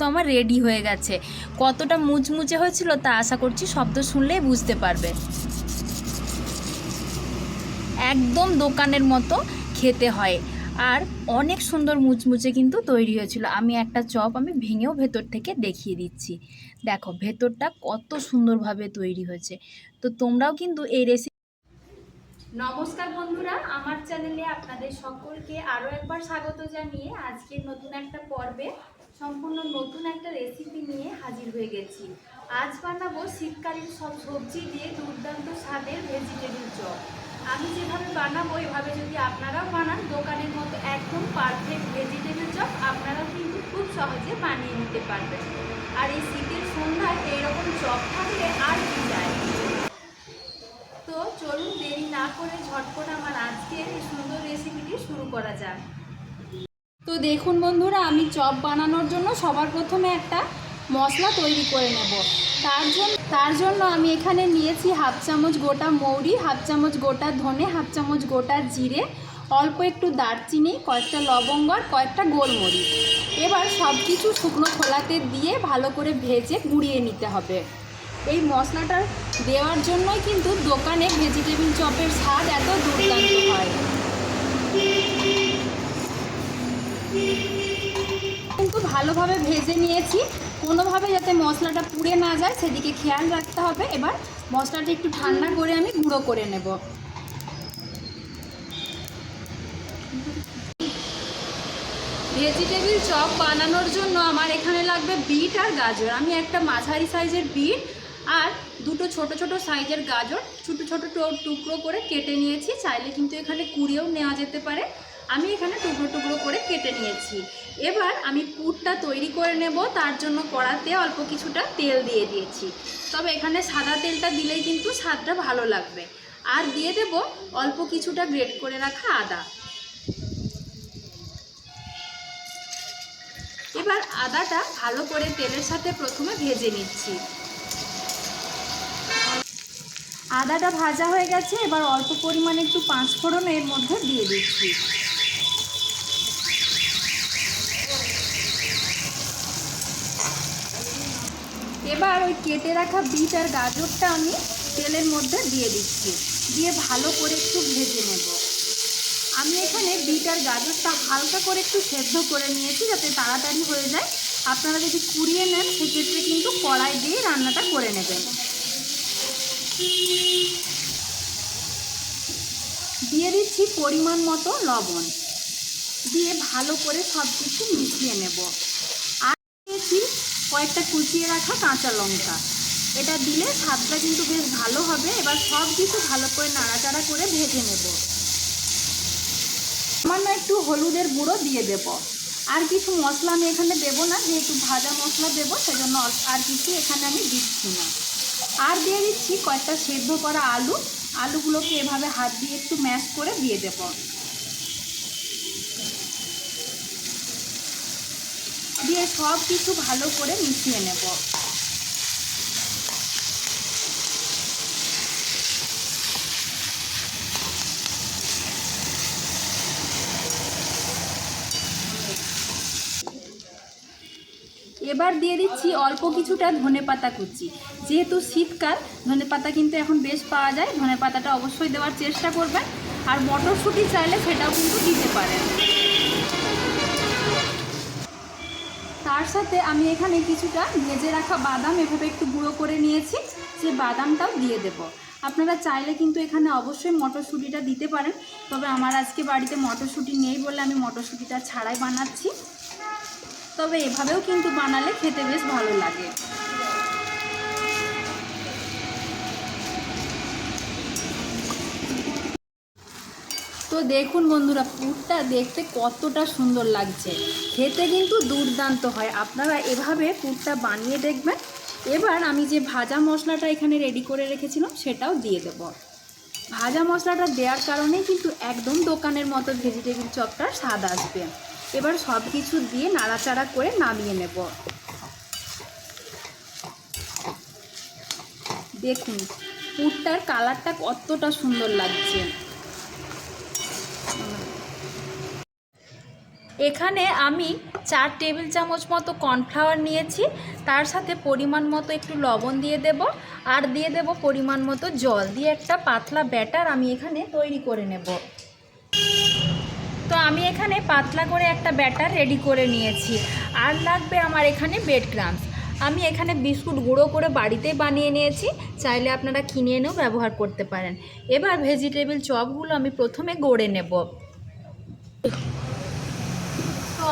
তো আমার রেডি হয়ে গেছে। কতটা মুচমুচে হয়েছিল তা আশা করছি শব্দ শুনলেই বুঝতে পারবে। একদম দোকানের মতো খেতে হয়। আর অনেক সুন্দর মুচমুচে কিন্তু তৈরি হয়েছিল। আমি একটা চপ আমি ভেঙেও ভেতর থেকে দেখিয়ে দিচ্ছি। দেখো, ভেতরটা কত সুন্দরভাবে তৈরি হয়েছে। তো তোমরাও কিন্তু এই রেসিপি নমস্কার বন্ধুরা, আমার চ্যানেলে আপনাদের সকলকে আরও একবার স্বাগত জানিয়ে আজকের নতুন একটা পর্বে সম্পূর্ণ নতুন একটা রেসিপি নিয়ে হাজির হয়ে গেছি। আজ বানাবো শীতকালীন সব সবজি দিয়ে দুর্দান্ত স্বাদের ভেজিটেবিল চপ। আমি যেভাবে বানাবো, এভাবে যদি আপনারাও বানান, দোকানের মতো একদম পারফেক্ট ভেজিটেবিল চপ আপনারাও কিন্তু খুব সহজে বানিয়ে নিতে পারবেন। আর এই শীতের সন্ধ্যায় এইরকম চপ থাকলে আর কি যায়? তো চলুন দেরি না করে ঝটপট আমার আজকের এই সুন্দর রেসিপিটি শুরু করা যাক। দেখুন বন্ধুরা, আমি চপ বানানোর জন্য সবার প্রথমে একটা মশলা তৈরি করে নেব। তার জন্য তার জন্য আমি এখানে নিয়েছি হাফ চামচ গোটা মৌরি, হাফ চামচ গোটা ধনে, হাফ চামচ গোটা জিরে, অল্প একটু দারচিনি, কয়েকটা লবঙ্গ আর কয়েকটা গোলমরিচ। এবার সব কিছু শুকনো খোলাতে দিয়ে ভালো করে ভেজে গুঁড়িয়ে নিতে হবে। এই মশলাটা দেওয়ার জন্যই কিন্তু দোকানে ভেজিটেবিল চপের স্বাদ এত দুর্দান্ত হয়। ভালোভাবে ভেজে নিয়েছি। কোনোভাবে যাতে মশলাটা পুড়ে না যায়, সেদিকে খেয়াল রাখতে হবে। এবার মশলাটা একটু ঠান্ডা করে আমি গুঁড়ো করে নেব। ভেজিটেবিল চপ বানানোর জন্য আমার এখানে লাগবে বিট আর গাজর। আমি একটা মাঝারি সাইজের বিট আর দুটো ছোট ছোট সাইজের গাজর, ছোটো ছোটো টুকরো করে কেটে নিয়েছি। চাইলে কিন্তু এখানে কুড়িয়েও নেওয়া যেতে পারে। আমি এখানে টুকরো টুকরো করে কেটে নিয়েছি। এবার আমি পুরটা তৈরি করে নেব, তার জন্য কড়াতে অল্প কিছুটা তেল দিয়ে দিয়েছি। তবে এখানে সাদা তেলটা দিলেই কিন্তু স্বাদটা ভালো লাগবে। আর দিয়ে দেব অল্প কিছুটা গ্রেট করে রাখা আদা। এবার আদাটা ভালো করে তেলের সাথে প্রথমে ভেজে নিচ্ছি। আদাটা ভাজা হয়ে গেছে, এবার অল্প পরিমাণে একটু পাঁচ ফোড়ন এর মধ্যে দিয়ে দিচ্ছি। এবার ওই কেটে রাখা বিট আর গাজরটা আমি তেলের মধ্যে দিয়ে দিচ্ছি। দিয়ে ভালো করে একটু ভেজে নেব। আমি এখানে বিট আর গাজরটা হালকা করে একটু সেদ্ধ করে নিয়েছি যাতে তাড়াতাড়ি হয়ে যায়। আপনারা যদি কুড়িয়ে নেন, সেক্ষেত্রে কিন্তু কড়াই দিয়ে রান্নাটা করে নেবেন। দিয়ে দিচ্ছি পরিমাণ মতো লবণ। দিয়ে ভালো করে সব কিছু মিশিয়ে নেব। কয়েকটা কুচিয়ে রাখা কাঁচা লঙ্কা। এটা দিলে স্বাদটা কিন্তু বেশ ভালো হবে। এবার সব কিছু ভালো করে নাড়াচাড়া করে ভেজে নেব। সামান্য একটু হলুদের গুঁড়ো দিয়ে দেব। আর কিছু মশলা আমি এখানে দেবো না, যেহেতু ভাজা মশলা দেবো, সেজন্য আর কিছু এখানে আমি দিচ্ছি না। আর দিয়ে দিচ্ছি কয়েকটা সেদ্ধ করা আলু। আলুগুলোকে এভাবে হাত দিয়ে একটু ম্যাশ করে দিয়ে দেব। দিয়ে সব কিছু ভালো করে মিশিয়ে নেব। এবার দিয়ে দিচ্ছি অল্প কিছুটা ধনে পাতা কুচি। যেহেতু শীতকাল, ধনে পাতা কিন্তু এখন বেশ পাওয়া যায়। ধনে পাতাটা অবশ্যই দেওয়ার চেষ্টা করবেন। আর মটরশুঁটি চাইলে সেটাও কিন্তু দিতে পারেন। তার সাথে আমি এখানে কিছুটা ভেজে রাখা বাদাম এভাবে একটু গুঁড়ো করে নিয়েছি সে বাদামটাও দিয়ে দেব। আপনারা চাইলে কিন্তু এখানে অবশ্যই মটরশুঁটিটা দিতে পারেন, তবে আমার আজকে বাড়িতে মটরশুঁটি নেই বলে আমি মটরশুঁটিটা ছাড়াই বানাচ্ছি। তবে এভাবেও কিন্তু বানালে খেতে বেশ ভালো লাগে। তো দেখুন বন্ধুরা, পুরটা দেখতে কতটা সুন্দর লাগছে। খেতে কিন্তু দুর্দান্ত হয়। আপনারা এভাবে পুরটা বানিয়ে দেখবেন। এবার আমি যে ভাজা মশলাটা এখানে রেডি করে রেখেছিলাম, সেটাও দিয়ে দেব। ভাজা মশলাটা দেওয়ার কারণেই কিন্তু একদম দোকানের মতো ভেজিটেবিল চপটার স্বাদ আসবে। এবার সব কিছু দিয়ে নাড়াচাড়া করে নামিয়ে নেব। দেখুন, পুরটার কালারটা কতটা সুন্দর লাগছে। এখানে আমি চার টেবিল চামচ মতো কর্নফ্লাওয়ার নিয়েছি, তার সাথে পরিমাণ মতো একটু লবণ দিয়ে দেব, আর দিয়ে দেব পরিমাণ মতো জল দিয়ে একটা পাতলা ব্যাটার আমি এখানে তৈরি করে নেব। তো আমি এখানে পাতলা করে একটা ব্যাটার রেডি করে নিয়েছি, আর লাগবে আমার এখানে বেড ক্রামস আমি এখানে বিস্কুট গুঁড়ো করে বাড়িতে বানিয়ে নিয়েছি, চাইলে আপনারা কিনে এনেও ব্যবহার করতে পারেন। এবার ভেজিটেবিল চপগুলো আমি প্রথমে গড়ে নেব।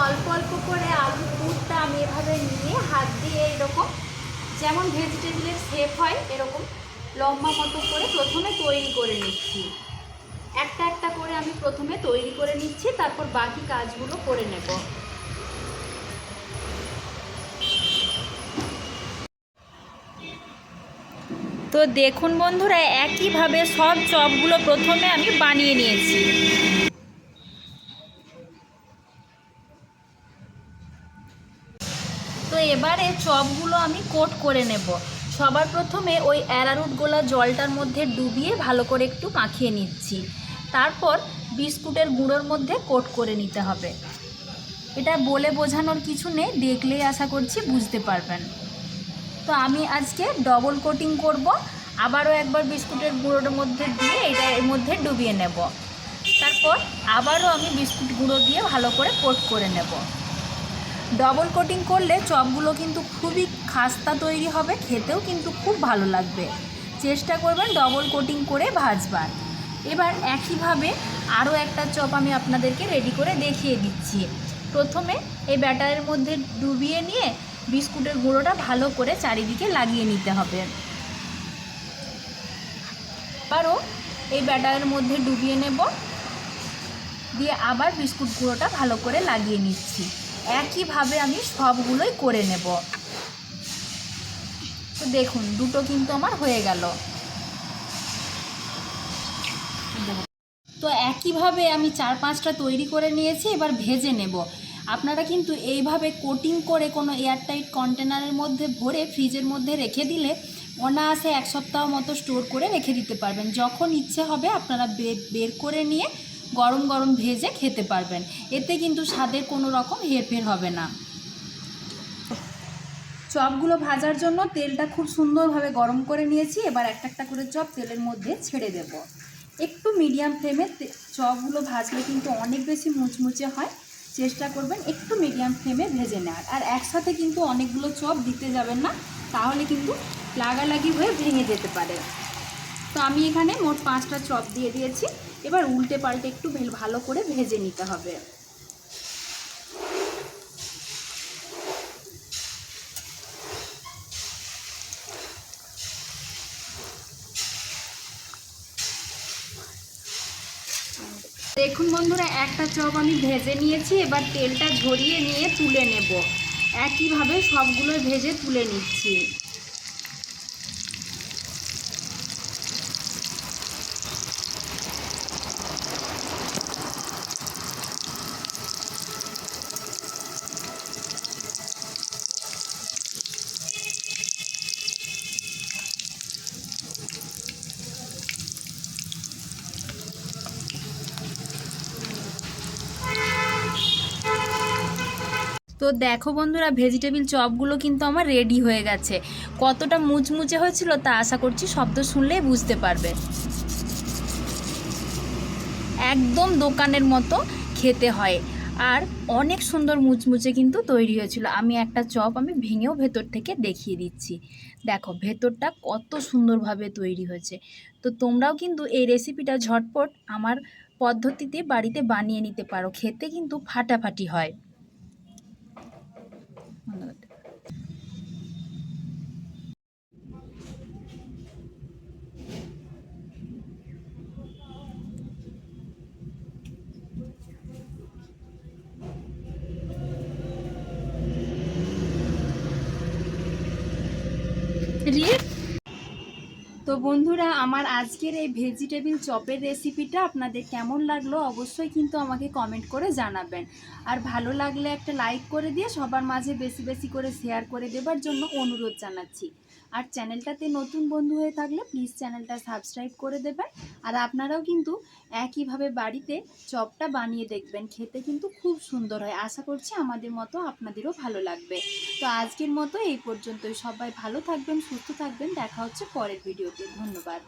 অল্প অল্প করে আলু পুরটা আমি এভাবে নিয়ে হাত দিয়ে এরকম, যেমন ভেজিটেবিলের শেপ হয়, এরকম লম্বা মতো করে প্রথমে তৈরি করে নিচ্ছি। একটা একটা করে আমি প্রথমে তৈরি করে নিচ্ছি, তারপর বাকি কাজগুলো করে নেব। তো দেখুন বন্ধুরা, একইভাবে সব চপগুলো প্রথমে আমি বানিয়ে নিয়েছি। এবারে চপগুলো আমি কোট করে নেব। সবার প্রথমে ওই অ্যারারুট গোলা জলটার মধ্যে ডুবিয়ে ভালো করে একটু মাখিয়ে নিচ্ছি। তারপর বিস্কুটের গুঁড়োর মধ্যে কোট করে নিতে হবে। এটা বলে বোঝানোর কিছু নেই, দেখলেই আশা করছি বুঝতে পারবেন। তো আমি আজকে ডবল কোটিং করব, আবারও একবার বিস্কুটের গুঁড়োর মধ্যে দিয়ে এটা এর মধ্যে ডুবিয়ে নেব। তারপর আবারও আমি বিস্কুট গুঁড়ো দিয়ে ভালো করে কোট করে নেব। ডবল কোটিং করলে চপগুলো কিন্তু খুবই খাস্তা তৈরি হবে, খেতেও কিন্তু খুব ভালো লাগবে। চেষ্টা করবেন ডবল কোটিং করে ভাজবার। এবার একইভাবে আরও একটা চপ আমি আপনাদেরকে রেডি করে দেখিয়ে দিচ্ছি। প্রথমে এই ব্যাটারের মধ্যে ডুবিয়ে নিয়ে বিস্কুটের গুঁড়োটা ভালো করে চারিদিকে লাগিয়ে নিতে হবে। আবারও এই ব্যাটারের মধ্যে ডুবিয়ে নেব। দিয়ে আবার বিস্কুট গুঁড়োটা ভালো করে লাগিয়ে নিচ্ছি। একইভাবে আমি সবগুলোই করে নেব। তো দেখুন, দুটো কিন্তু আমার হয়ে গেল। তো একইভাবে আমি চার পাঁচটা তৈরি করে নিয়েছি, এবার ভেজে নেব। আপনারা কিন্তু এইভাবে কোটিং করে কোনো এয়ারটাইট কন্টেনারের মধ্যে ভরে ফ্রিজের মধ্যে রেখে দিলে অনায়াসে এক সপ্তাহ মতো স্টোর করে রেখে দিতে পারবেন। যখন ইচ্ছে হবে আপনারা বের করে নিয়ে গরম গরম ভেজে খেতে পারবেন। এতে কিন্তু স্বাদের কোনো রকম হেরফের হবে না। চপগুলো ভাজার জন্য তেলটা খুব সুন্দরভাবে গরম করে নিয়েছি। এবার একটা একটা করে চপ তেলের মধ্যে ছেড়ে দেব। একটু মিডিয়াম ফ্লেমে চপগুলো ভাজলে কিন্তু অনেক বেশি মুচমুচে হয়। চেষ্টা করবেন একটু মিডিয়াম ফ্লেমে ভেজে নেওয়ার। আর একসাথে কিন্তু অনেকগুলো চপ দিতে যাবেন না, তাহলে কিন্তু লাগালাগি হয়ে ভেঙে যেতে পারে। তো আমি এখানে মোট পাঁচটা চপ দিয়ে দিয়েছি। এবার উল্টে পাল্টে একটু ভেল- করে ভেজে নিতে হবে। দেখুন বন্ধুরা, একটা চপ আমি ভেজে নিয়েছি, এবার তেলটা ঝরিয়ে নিয়ে তুলে নেব। একইভাবে সবগুলো ভেজে তুলে নিচ্ছি। তো দেখো বন্ধুরা ভেজিটেবিল চপগুলো কিন্তু আমার রেডি হয়ে গেছে। কতটা মুচমুচে হয়েছিল তা আশা করছি শব্দ শুনলেই বুঝতে পারবে। একদম দোকানের মতো খেতে হয়। আর অনেক সুন্দর মুচমুচে কিন্তু তৈরি হয়েছিল। আমি একটা চপ আমি ভেঙেও ভেতর থেকে দেখিয়ে দিচ্ছি। দেখো, ভেতরটা কত সুন্দরভাবে তৈরি হয়েছে। তো তোমরাও কিন্তু এই রেসিপিটা ঝটপট আমার পদ্ধতিতে বাড়িতে বানিয়ে নিতে পারো। খেতে কিন্তু ফাটাফাটি হয়। ধন্যবাদ রিয়ে তো বন্ধুরা, আমার আজকের এই ভেজিটেবিল চপের রেসিপিটা আপনাদের কেমন লাগল অবশ্যই কিন্তু আমাকে কমেন্ট করে জানাবেন। আর ভালো লাগলে একটা লাইক করে দিয়ে সবার মাঝে বেশি বেশি করে শেয়ার করে দেবার জন্য অনুরোধ জানাচ্ছি। আর চ্যানেলটাতে নতুন বন্ধু হয়ে থাকলে প্লিজ চ্যানেলটা সাবস্ক্রাইব করে দেবেন। আর আপনারাও কিন্তু একইভাবে বাড়িতে চপটা বানিয়ে দেখবেন, খেতে কিন্তু খুব সুন্দর হয়। আশা করছি আমাদের মতো আপনাদেরও ভালো লাগবে। তো আজকের মতো এই পর্যন্তই। সবাই ভালো থাকবেন, সুস্থ থাকবেন। দেখা হচ্ছে পরের ভিডিওতে ধন্যবাদ।